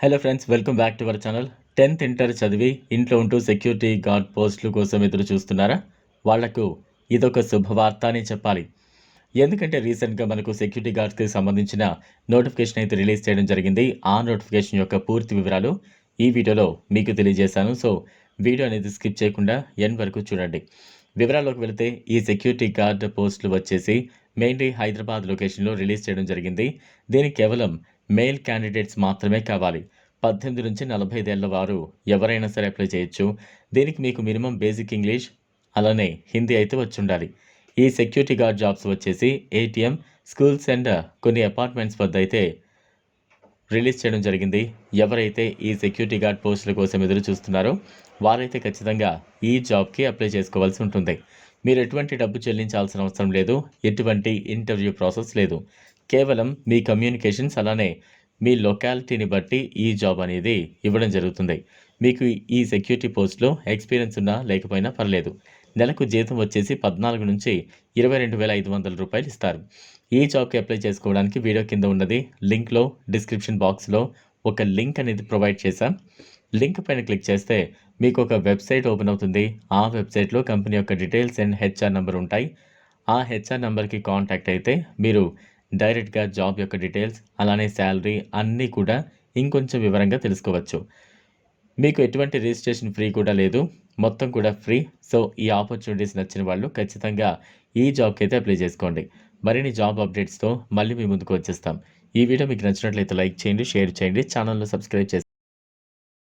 Hello friends welcome back to our channel tenth inter చదివి ఇంట్లో ఉంటూ సెక్యూరిటీ గార్డ్ పోస్టుల కోసం ఎదురు చూస్తున్నారా? వాళ్ళకు ఇదొక శుభవార్త అని చెప్పాలి. ఎందుకంటే రీసెంట్గా మనకు సెక్యూరిటీ గార్డ్స్కి సంబంధించిన నోటిఫికేషన్ అయితే రిలీజ్ చేయడం జరిగింది. ఆ నోటిఫికేషన్ యొక్క పూర్తి వివరాలు ఈ వీడియోలో మీకు తెలియజేశాను. సో వీడియో అనేది స్కిప్ చేయకుండా ఎన్ వరకు చూడండి. వివరాల్లోకి వెళితే ఈ సెక్యూరిటీ గార్డ్ పోస్టులు వచ్చేసి మెయిన్లీ హైదరాబాద్ లొకేషన్లో రిలీజ్ చేయడం జరిగింది. దీనికి కేవలం మేల్ క్యాండిడేట్స్ మాత్రమే కావాలి. పద్దెనిమిది నుంచి నలభై ఐదేళ్ళ వారు ఎవరైనా సరే అప్లై చేయొచ్చు. దీనికి మీకు మినిమం బేసిక్ ఇంగ్లీష్ అలానే హిందీ అయితే వచ్చి ఉండాలి ఈ సెక్యూరిటీ గార్డ్ జాబ్స్ వచ్చేసి ఏటీఎం స్కూల్స్ అండ్ కొన్ని అపార్ట్మెంట్స్ వద్ద అయితే రిలీజ్ చేయడం జరిగింది. ఎవరైతే ఈ సెక్యూరిటీ గార్డ్ పోస్టుల కోసం ఎదురు చూస్తున్నారో వారైతే ఖచ్చితంగా ఈ జాబ్కి అప్లై చేసుకోవాల్సి ఉంటుంది. మీరు ఎటువంటి డబ్బు చెల్లించాల్సిన అవసరం లేదు. ఎటువంటి ఇంటర్వ్యూ ప్రాసెస్ లేదు. కేవలం మీ కమ్యూనికేషన్స్ అలానే మీ లొకాలిటీని బట్టి ఈ జాబ్ అనేది ఇవ్వడం జరుగుతుంది. మీకు ఈ సెక్యూరిటీ పోస్ట్లో ఎక్స్పీరియన్స్ ఉన్నా లేకపోయినా పర్లేదు. నెలకు జీతం వచ్చేసి పద్నాలుగు నుంచి ఇరవై రెండు వేల ఐదు వందల రూపాయలు ఇస్తారు. ఈ జాబ్కి అప్లై చేసుకోవడానికి వీడియో కింద ఉన్నది లింక్లో డిస్క్రిప్షన్ బాక్స్లో ఒక లింక్ అనేది ప్రొవైడ్ చేశాం. లింక్ పైన క్లిక్ చేస్తే మీకు ఒక వెబ్సైట్ ఓపెన్ అవుతుంది. ఆ వెబ్సైట్లో కంపెనీ యొక్క డీటెయిల్స్ అండ్ హెచ్ఆర్ నెంబర్ ఉంటాయి. ఆ హెచ్ఆర్ నెంబర్కి కాంటాక్ట్ అయితే మీరు డైరెక్ట్గా జాబ్ యొక్క డీటెయిల్స్ అలానే శాలరీ అన్నీ కూడా ఇంకొంచెం వివరంగా తెలుసుకోవచ్చు. మీకు ఎటువంటి రిజిస్ట్రేషన్ ఫ్రీ కూడా లేదు. మొత్తం కూడా ఫ్రీ. సో ఈ ఆపర్చునిటీస్ నచ్చిన వాళ్ళు ఖచ్చితంగా ఈ జాబ్కి అయితే అప్లై చేసుకోండి. మరిన్ని జాబ్ అప్డేట్స్తో మళ్ళీ మీ ముందుకు వచ్చేస్తాం. ఈ వీడియో మీకు నచ్చినట్లయితే లైక్ చేయండి షేర్ చేయండి ఛానల్లో సబ్స్క్రైబ్ చేసి